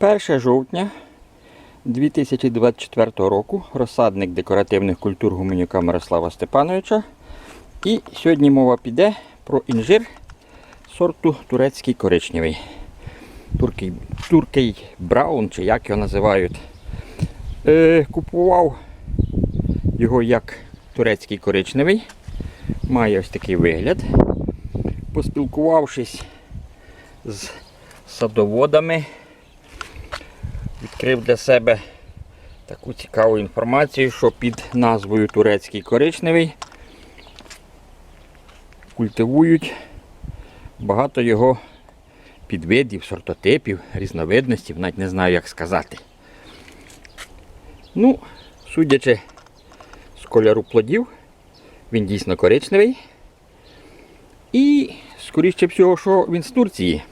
1 жовтня 2024 року розсадник декоративних культур Гуменюка Мирослава Степановича. І сьогодні мова піде про інжир сорту турецький коричневий. Туркий, туркий браун, чи як його називають. Е, купував його як турецький коричневий. Має ось такий вигляд. Поспілкувавшись з садоводами, відкрив для себе таку цікаву інформацію, що під назвою турецький коричневий культивують багато його підвидів, сортотипів, різновидностей, навіть не знаю, як сказати. Ну, судячи з кольору плодів, він дійсно коричневий. І, скоріше всього, що він з Турції.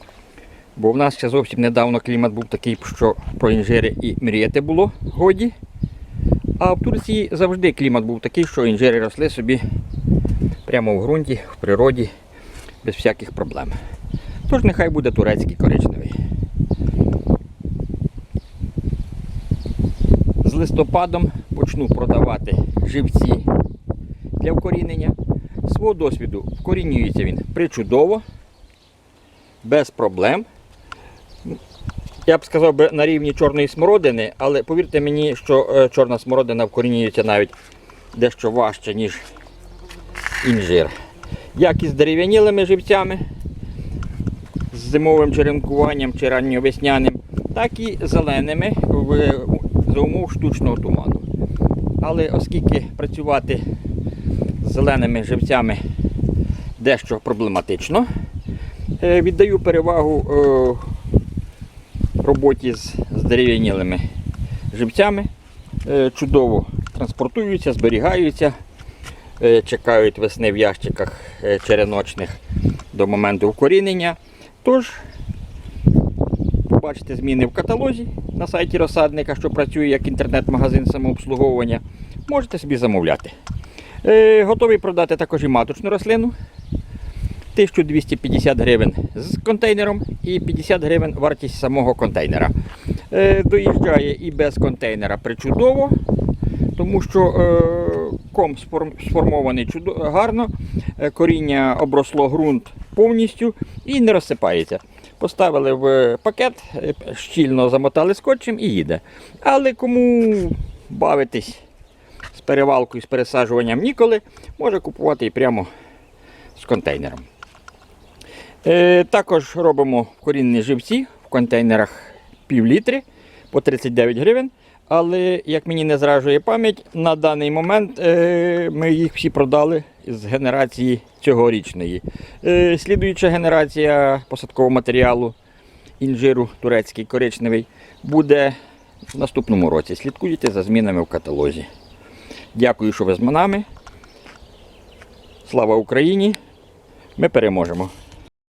Бо в нас ще зовсім недавно клімат був такий, що про інжири і мріяти було годі. А в Турції завжди клімат був такий, що інжири росли собі прямо в ґрунті, в природі, без всяких проблем. Тож нехай буде турецький коричневий. З листопадом почну продавати живці для вкорінення. Свого досвіду вкорінюється він причудово, без проблем. Я б сказав би на рівні чорної смородини, але повірте мені, що е, чорна смородина вкорінюється навіть дещо важче, ніж інжир. Як із дерев'янілими живцями, з зимовим черенкуванням чи ранньовесняним, так і зеленими в, за умов штучного туману. Але оскільки працювати з зеленими живцями дещо проблематично, е, віддаю перевагу е, роботі з, з дерев'янілими живцями. Е, Чудово транспортуються, зберігаються, е, чекають весни в ящиках е, череночних до моменту вкорінення. Тож, побачите зміни в каталозі на сайті розсадника, що працює як інтернет-магазин самообслуговування. Можете собі замовляти. Готовий продати також і маточну рослину. 1250 гривень з контейнером і 50 гривень вартість самого контейнера. Е, Доїжджає і без контейнера причудово, тому що е, ком сформ- сформований гарно, е, коріння обросло ґрунт повністю і не розсипається. Поставили в пакет, щільно замотали скотчем і їде. Але кому бавитись з перевалкою, з пересаджуванням ніколи, може купувати і прямо з контейнером. Е, також робимо корінні живці в контейнерах пів літри по 39 гривень. Але, як мені не зражує пам'ять, на даний момент е, ми їх всі продали з генерації цьогорічної. Е, слідуюча генерація посадкового матеріалу інжиру турецький коричневий буде в наступному році. Слідкуйте за змінами в каталозі. Дякую, що ви з нами. Слава Україні! Ми переможемо!